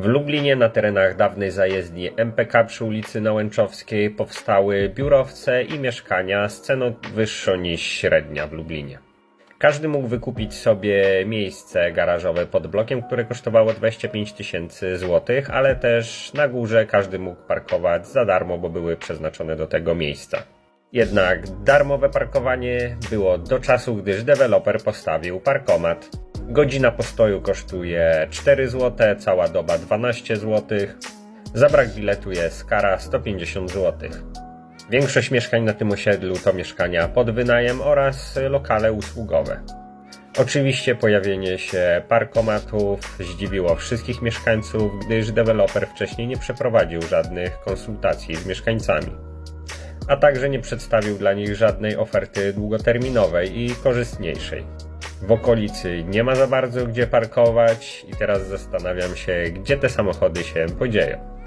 W Lublinie na terenach dawnej zajezdni MPK przy ulicy Nałęczowskiej powstały biurowce i mieszkania z ceną wyższą niż średnia w Lublinie. Każdy mógł wykupić sobie miejsce garażowe pod blokiem, które kosztowało 25 tysięcy złotych, ale też na górze każdy mógł parkować za darmo, bo były przeznaczone do tego miejsca. Jednak darmowe parkowanie było do czasu, gdyż deweloper postawił parkomat. Godzina postoju kosztuje 4 zł, cała doba 12 zł. Za brak biletu jest kara 150 zł. Większość mieszkań na tym osiedlu to mieszkania pod wynajem oraz lokale usługowe. Oczywiście pojawienie się parkomatów zdziwiło wszystkich mieszkańców, gdyż deweloper wcześniej nie przeprowadził żadnych konsultacji z mieszkańcami, a także nie przedstawił dla nich żadnej oferty długoterminowej i korzystniejszej. W okolicy nie ma za bardzo gdzie parkować i teraz zastanawiam się, gdzie te samochody się podzieją.